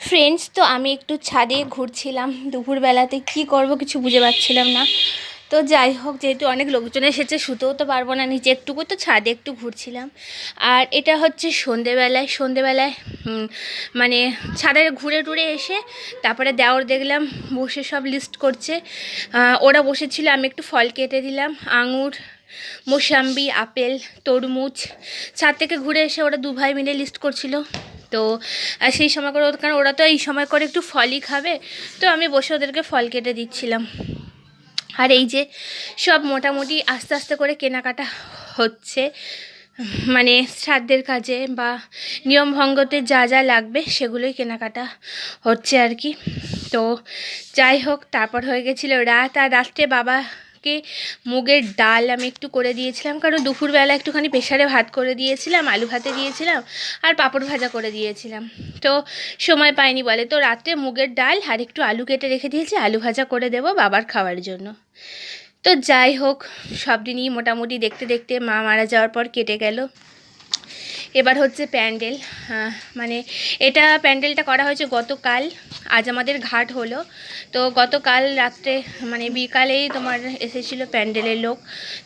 Friends তো আমি একটু ছাদে ঘুরছিলাম। দুপুরবেলাতে কি করব কিছু বুঝে পাচ্ছিলাম না। তো যাই হোক, যেহেতু অনেক লোকজন এসেছে, শুতেও তো পারব না। নিচে একটুকু তো ছাদে একটু ঘুরছিলাম। আর এটা হচ্ছে সন্ধেবেলায়। সন্ধেবেলায় মানে ছাদে ঘুরে টুরে এসে তারপরে দেওর দেখলাম, বসে সব লিস্ট করছে। ওরা বসেছিল, আমি একটু ফল কেটে দিলাম। আঙুর, মোসাম্বি, আপেল, তরমুজ। ছাদ থেকে ঘুরে এসে ওরা দু ভাই মিলে লিস্ট করছিল। তো, আর সেই সময় করে কারণ ওরা তো এই সময় করে একটু ফলই খাবে, তো আমি বসে ওদেরকে ফল কেটে দিচ্ছিলাম। আর এই যে সব মোটামুটি আস্তে আস্তে করে কেনাকাটা হচ্ছে মানে শ্রাদ্ধের কাজে বা নিয়মভঙ্গতে যা যা লাগবে সেগুলোই কেনাকাটা হচ্ছে আর কি। তো যাই হোক, তারপর হয়ে গেছিল রাত, আর রাত্রে বাবাকে মুগের ডাল আমি একটু করে দিয়েছিলাম, কারণ দুপুরবেলা একটুখানি প্রেশারে ভাত করে দিয়েছিলাম, আলু ভাতে দিয়েছিলাম আর পাঁপড় ভাজা করে দিয়েছিলাম। তো সময় পাইনি বলে। তো রাত্রে মুগের ডাল আর একটু আলু কেটে রেখে দিয়েছি, আলু ভাজা করে দেব বাবার খাওয়ার জন্য। তো যাই হোক, সব দিনই মোটামুটি দেখতে দেখতে মা মারা যাওয়ার পর কেটে গেল। এবার হচ্ছে প্যান্ডেল মানে এটা প্যান্ডেলটা করা হয়েছে গতকাল, আজ আমাদের ঘাট হলো। তো গতকাল রাত্রে মানে বিকালেই তোমার এসেছিল প্যান্ডেলের লোক।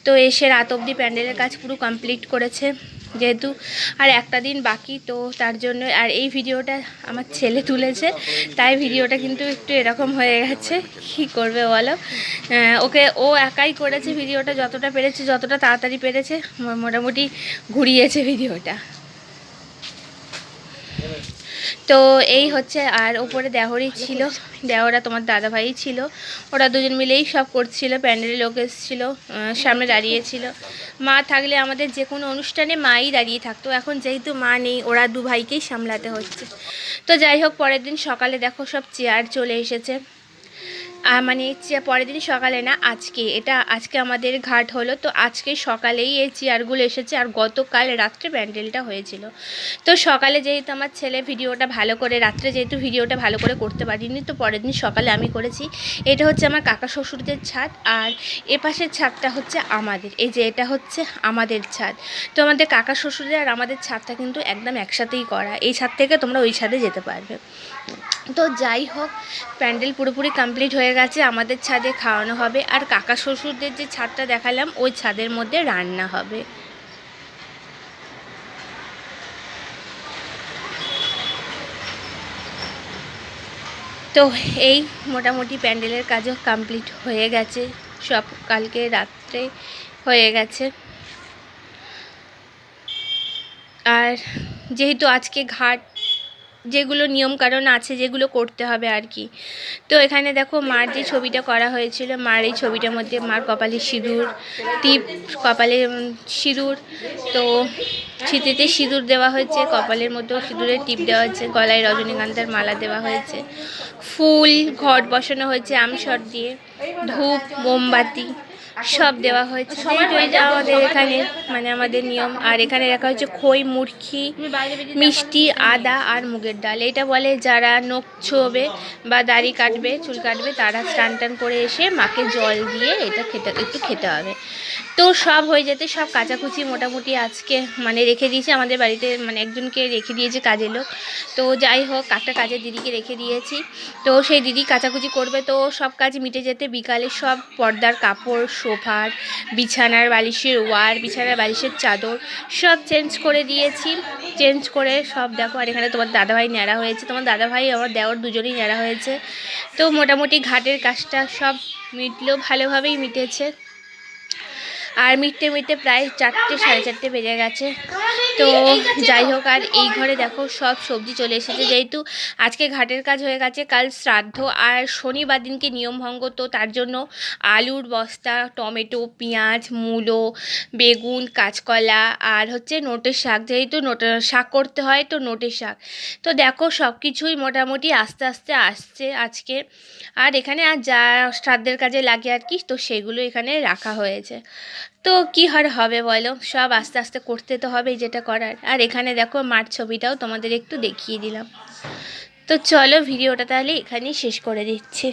তো এসে রাত অবধি প্যান্ডেলের কাজ পুরো কমপ্লিট করেছে। যেহেতু আর একটা দিন বাকি তো তার জন্য আর এই ভিডিওটা আমার ছেলে তুলেছে, তাই ভিডিওটা কিন্তু একটু এরকম হয়ে গেছে। কী করবে বলো? ওকে ও একাই করেছে ভিডিওটা, যতটা পেরেছে, যতটা তাড়াতাড়ি পেরেছে মোটামুটি ঘুরিয়েছে ভিডিওটা। তো এই হচ্ছে আর ওপরে দেহরই ছিল। দেহরা তোমার দাদাভাই ছিল। ওরা দুজন মিলেই সব করছিল, প্যান্ডেলের লোক এসেছিল সামনে দাঁড়িয়েছিল। মা থাকলে আমাদের যে কোনো অনুষ্ঠানে মাই দাঁড়িয়ে থাকতো। এখন যেহেতু মা নেই, ওরা দু ভাইকেই সামলাতে হচ্ছে। তো যাই হোক, পরের দিন সকালে দেখো সব চেয়ার চলে এসেছে। মানে পরের দিন সকালে না, আজকে। এটা আজকে আমাদের ঘাট হলো, তো আজকে সকালেই এই চেয়ারগুলো এসেছে, আর গতকাল রাত্রে প্যান্ডেলটা হয়েছিল। তো সকালে যেহেতু আমার ছেলে ভিডিওটা ভালো করে, রাত্রে যেহেতু ভিডিওটা ভালো করে করতে পারিনি, তো পরের দিন সকালে আমি করেছি। এটা হচ্ছে আমার কাকা শ্বশুরদের ছাদ, আর এ পাশের ছাদটা হচ্ছে আমাদের। এই যে এটা হচ্ছে আমাদের ছাদ। তো আমাদের কাকা শ্বশুরের আর আমাদের ছাদটা কিন্তু একদম একসাথেই করা। এই ছাদ থেকে তোমরা ওই ছাদে যেতে পারবে। তো যাই হোক, প্যান্ডেল পুরোপুরি কমপ্লিট হয়ে গেছে, আমাদের ছাদে খাওয়ানো হবে। আর কাকা শ্বশুরদের যে ছাদটা দেখালাম, ওই ছাদের মধ্যে রান্না হবে। তো এই মোটামুটি প্যান্ডেলের কাজও কমপ্লিট হয়ে গেছে। সব কালকে রাত্রে হয়ে গেছে। আর যেহেতু আজকে ঘাট যেগুলো নিয়মকানুন আছে, যেগুলো করতে হবে আর কি। তো এখানে দেখো মার যে ছবিটা করা হয়েছিল, মার এই ছবিটার মধ্যে মার কপালে সিঁদুর টিপ কপালে সিঁদুর, তো স্মৃতিতে সিঁদুর দেওয়া হয়েছে, কপালের মধ্যেও সিঁদুরের টিপ দেওয়া হয়েছে, গলায় রজনীগন্ধার মালা দেওয়া হয়েছে। ফুল, ঘট বসানো হয়েছে আমসর দিয়ে, ধূপ, মোমবাতি সব দেওয়া হয়েছে। এটা আমাদের এখানে মানে আমাদের নিয়ম। আর এখানে রাখা হয়েছে খই মুরখি মিষ্টি আদা আর মুগের ডাল। এটা বলে যারা নখ ছোবে বা দাড়ি কাটবে চুল কাটবে তারা স্নান টান করে এসে মাকে জল দিয়ে এটা খেতে একটু খেতে হবে। তো সব হয়ে যেতে সব কাচাকুচি মোটামুটি আজকে মানে রেখে দিয়েছে। আমাদের বাড়িতে মানে একজনকে রেখে দিয়েছে কাজের লোক। তো যাই হোক একটা কাজের দিদিকে রেখে দিয়েছি। তো সেই দিদি কাচাকুচি করবে তো সব কাজ মিটে যেতে। বিকালে সব পর্দার কাপড় সোফার, বিছানার বালিশের ওয়ার, বিছানার বালিশের চাদর, সব চেঞ্জ করে দিয়েছি। চেঞ্জ করে সব দেখো, আর এখানে তোমার দাদাভাই নেড়া হয়েছে। তোমার দাদাভাই, আমার দেওয়ার দুজনেই নেড়া হয়েছে। তো মোটামুটি ঘাটের কাজটা সব মিটলেও ভালোভাবেই মিটেছে। আর মিটতে মিটতে প্রায় চারটে, সাড়ে চারটে বেজে গেছে। তো যাই হোক আর এই ঘরে দেখো সব সবজি চলে এসেছে। যেহেতু আজকে ঘাটের কাজ হয়ে গেছে কাল শ্রাদ্ধ আর শনিবার দিনকে নিয়মভঙ্গ তো তার জন্য আলুর বস্তা টমেটো পেঁয়াজ মূলো বেগুন কাঁচকলা আর হচ্ছে নোটের শাক। যেহেতু নোটে শাক করতে হয় তো নোটের শাক। তো দেখো সব কিছুই মোটামুটি আস্তে আস্তে আসছে আজকে। আর এখানে আর যা শ্রাদ্ধের কাজে লাগে আর কি তো সেগুলো এখানে রাখা হয়েছে। তো কী আর হবে বলো? সব আস্তে আস্তে করতে তো হবেই যেটা করার। আর এখানে দেখো মাঠ ছবিটাও তোমাদের একটু দেখিয়ে দিলাম। তো চলো ভিডিওটা তাহলে এখানেই শেষ করে দিচ্ছি।